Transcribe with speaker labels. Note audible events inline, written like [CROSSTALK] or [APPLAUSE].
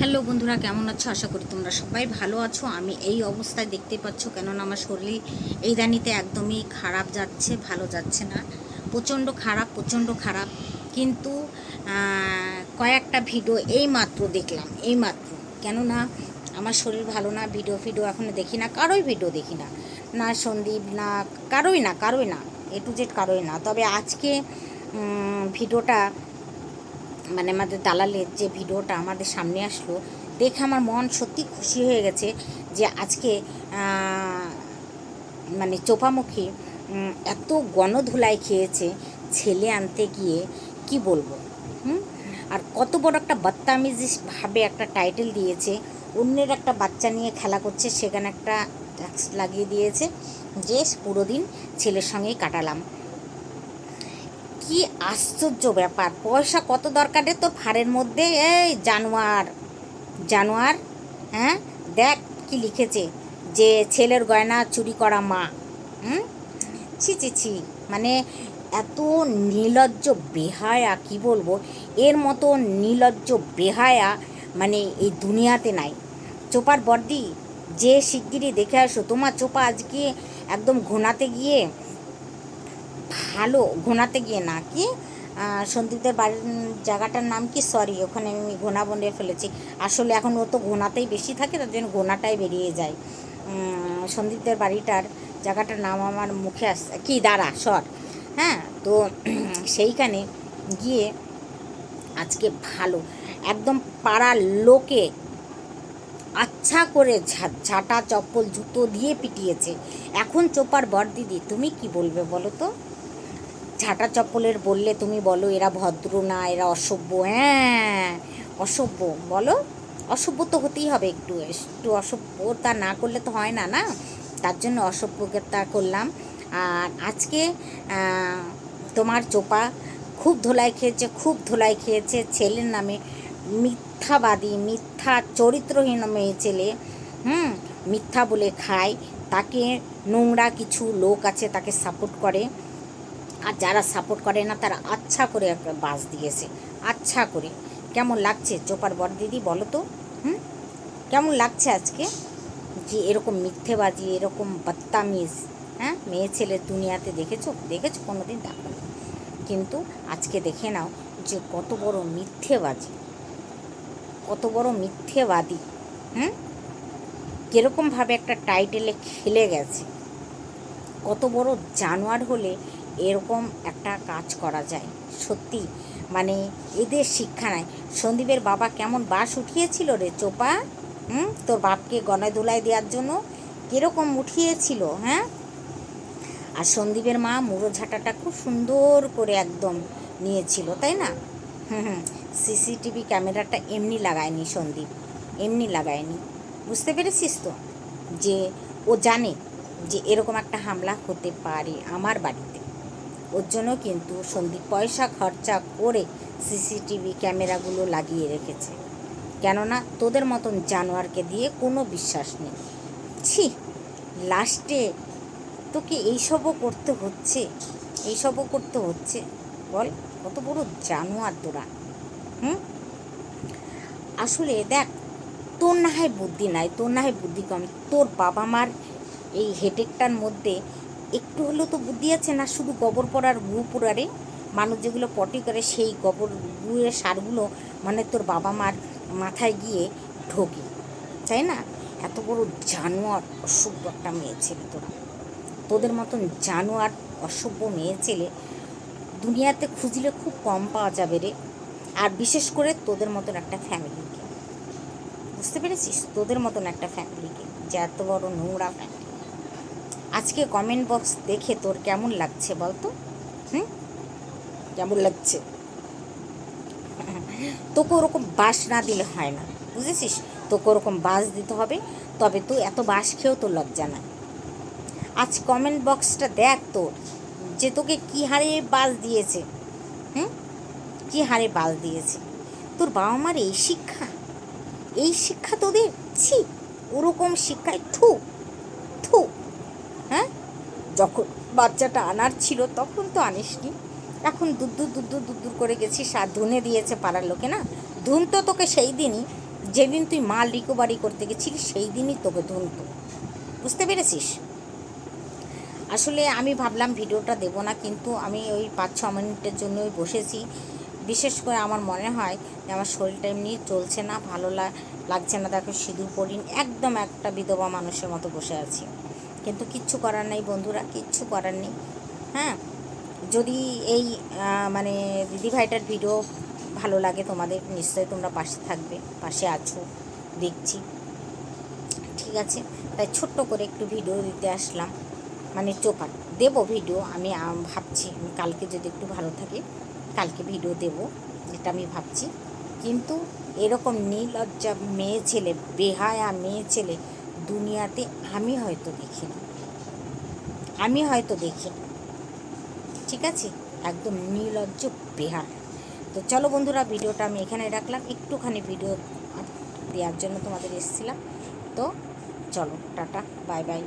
Speaker 1: Hello বন্ধুরা, কেমন আছো? আশা করি তোমরা সবাই ভালো আছো। আমি এই অবস্থায় দেখতে পাচ্ছ, কেননা আমার শরীর এই দানিতে একদমই খারাপ যাচ্ছে, ভালো যাচ্ছে না। প্রচণ্ড খারাপ প্রচণ্ড খারাপ। কিন্তু কয়েকটা ভিডিও এই মাত্র দেখলাম এই মাত্র কেননা আমার শরীর ভালো না, ভিডিও ফিডিও এখন দেখি না, কারোই ভিডিও দেখি না। না সন্দীপ, না কারোই না কারোই না। এ টু জেড কারোই না। তবে আজকে ভিডিওটা মানে আমাদের দালালের যে ভিডিওটা আমাদের সামনে আসলো, দেখে আমার মন সত্যি খুশি হয়ে গেছে যে আজকে মানে চোপামুখী এত গণধুলাই খেয়েছে ছেলে আনতে গিয়ে, কি বলব? হুম? আর কত বড় একটা বদতামিজি ভাবে একটা টাইটেল দিয়েছে, অন্যের একটা বাচ্চা নিয়ে খেলা করছে, সেখানে একটা ট্যাক্স লাগিয়ে দিয়েছে যে পুরো দিন ছেলের সঙ্গেই কাটালাম। কি আশ্চর্য ব্যাপার? পয়সা কত দরকারে তোর ফাড়ের মধ্যে? এই, জানোয়ার। জানোয়ার? হ্যাঁ? দেখ কি লিখেছে। যে ছেলের গয়না চুরি করা মা। হুম? ছি ছি ছি। মানে এত নির্লজ্জ বেহায়া, কি বলব? এর মতো নির্লজ্জ বেহায়া মানে এই দুনিয়াতে নাই। চোপার বর্দি, যে শিগগিরই দেখে আসো। তোমার চোপা আজকে একদম ঘোনাতে গিয়ে ভালো ঘোনাতে গিয়ে না, কি? সন্দীপদের বাড়ির জায়গাটার নাম কি? সরি ওখানে আমি ঘোনা বনে ফেলেছি। আসলে এখন ও তো ঘোনাতেই বেশি থাকে, তার জন্য ঘোনাটাই বেরিয়ে যায়। সন্দীপদের বাড়িটার জায়গাটার নাম আমার মুখে আস, কি? দাঁড়া, সর। হ্যাঁ তো [CLEARS THROAT] সেইখানে গিয়ে আজকে ভালো, একদম পাড়ার লোকে আচ্ছা করে ঝাঁটা, চপ্পল, জুতো দিয়ে পিটিয়েছে। এখন চোপার বর দিদি, তুমি কি বলবে বলো তো? ঝাঁটা চপ্পলের বললে তুমি বলো, এরা ভদ্র না, এরা অসভ্য। হ্যাঁ অসভ্য, বলো? অসভ্য তো হতেই হবে একটু একটু অসভ্যতা না করলে তো হয় না না? তার জন্য অসভ্যতা করলাম। আর আজকে তোমার চোপা খুব ধোলাই খেয়েছে, খুব ধোলাই খেয়েছে। ছেলের নামে মিথ্যাবাদী, মিথ্যা চরিত্রহীন মেয়ে ছেলে, হুম? মিথ্যা বলে খায়। তাকে নোংরা কিছু লোক আছে, তাকে সাপোর্ট করে। আর যারা সাপোর্ট করে না, তারা আচ্ছা করে একটা বাস দিয়েছে। আচ্ছা করে। কেমন লাগছে? চোপার বর দিদি, বলো তো। হুম? কেমন লাগছে আজকে? যে এরকম মিথ্যেবাজি, এরকম বত্তামিজ হ্যাঁ? মেয়ে ছেলে দুনিয়াতে দেখেছ? দেখেছ? কোনো দিন দেখো। কিন্তু আজকে দেখে নাও যে কত বড় মিথ্যেবাজি। কত বড় মিথ্যেবাদী। হুম? কীরকমভাবে একটা টাইটেলে খেলে গেছে। কত বড় জানোয়ার হলে এরকম একটা কাজ করা যায়। সত্যি মানে এদের শিক্ষা নাই। সন্দীপের বাবা কেমন বাস উঠিয়েছিল রে চোপা? হুম? তোর বাপকে গনায় ধুলাই দেওয়ার জন্য কীরকম উঠিয়েছিল হ্যাঁ? আর সন্দীপের মা মুড়ো ঝাঁটাটা খুব সুন্দর করে একদম নিয়েছিল, তাই না? হুম হুম। সিসিটিভি ক্যামেরাটা এমনি লাগায়নি সন্দীপ, এমনি লাগায়নি। বুঝতে পেরেছিস তো? যে ও জানে যে এরকম একটা হামলা হতে পারে আমার বাড়িতে। ওর জন্য কিন্তু সন্দীপ পয়সা খরচা করে সিসিটিভি ক্যামেরাগুলো লাগিয়ে রেখেছে। কেননা তোদের মতন জানোয়ারকে দিয়ে কোনো বিশ্বাস নেই। ছি, লাস্টে তোকে এইসবও করতে হচ্ছে। এইসবও করতে হচ্ছে। বল, কত বড় জানোয়ার তোরা, হুম? আসলে দেখ, তোর না হয় বুদ্ধি নাই, তোর না হয় বুদ্ধি কম। তোর বাবা মার এই হেডেকটার মধ্যে একটু হলেও তো বুদ্ধি আছে না, শুধু গোবর পড়ার গু পোড়ারে মানুষ যেগুলো পটি করে সেই গোবর গুয়ের সারগুলো মানে তোর বাবা মার মাথায় গিয়ে ঢোকে, তাই না? এত বড় জানোয়ার, অসভ্য একটা মেয়ে ছেলে তোরা। তোদের মতন জানোয়ার, অসভ্য মেয়ে ছেলে দুনিয়াতে খুঁজলে খুব কম পাওয়া যাবে রে। আর বিশেষ করে তোদের মতন একটা ফ্যামিলিকে বুঝতে পেরেছিস? তোদের মতন একটা ফ্যামিলিকে যে এত বড় নোংরা ফ্যামিলি আজকে কমেন্ট বক্স দেখে তোর কেমন লাগছে বলতো? হুম? কেমন লাগছে? তোকে ওরকম বাস না দিলে হয় না, বুঝেছিস? তোকে ওরকম বাস দিতে হবে, তবে তুই এত বাস খেয়েও তোর লজ্জা না আজ কমেন্ট বক্সটা দেখ তোর, যে তোকে কী হারে বাস দিয়েছে, হুম? কী হারে বাস দিয়েছে? তোর বাবা মার এই শিক্ষা এই শিক্ষা তোদের, ছি, ওরকম শিক্ষায় থু থু। যখন বাচ্চাটা আনার ছিল, তখন তো আনিসনি। এখন দূর দূর দূর করে গেছিস আর ধুনে দিয়েছে পাড়ার লোকে, না? ধুন তো তোকে সেই দিনই, যেদিন তুই মাল রিকভারি করতে গেছিলি, সেই দিনই তোকে ধুনতো বুঝতে পেরেছিস? আসলে আমি ভাবলাম ভিডিওটা দেবো না, কিন্তু আমি ওই পাঁচ, ছ মিনিটের জন্যই বসেছি। বিশেষ করে আমার মনে হয় যে আমার শরীরটা এমনি চলছে না, ভালো লাগছে না। দেখো, সিঁদুর পরিন একদম একটা বিধবা মানুষের মতো বসে আছি। কিন্তু কিচ্ছু করার নেই বন্ধুরা, কিচ্ছু করার নেই। হ্যাঁ? যদি এই মানে দিদিভাইটার ভিডিও ভালো লাগে তোমাদের, নিশ্চয়ই তোমরা পাশে থাকবে, পাশে আছো, দেখছি। ঠিক আছে? তাই ছোট্ট করে একটু ভিডিও দিতে আসলাম। মানে চোপাট। দেবো ভিডিও আমি ভাবছি কালকে যদি একটু ভালো থাকে, কালকে ভিডিও দেবো, এটা আমি ভাবছি। কিন্তু এরকম নির্লজ্জা মেয়ে ছেলে, বেহায়া মেয়ে ছেলে দুনিয়াতে আমি হয়তো দেখিনি। আমি হয়তো দেখি ঠিক আছে? একদম নির্লজ্জ বেহার তো চলো বন্ধুরা, ভিডিওটা আমি এখানে রাখলাম। একটুখানি ভিডিও দেওয়ার জন্য তোমাদের এসেছিলাম। তো চলো, টাটা, বাই বাই।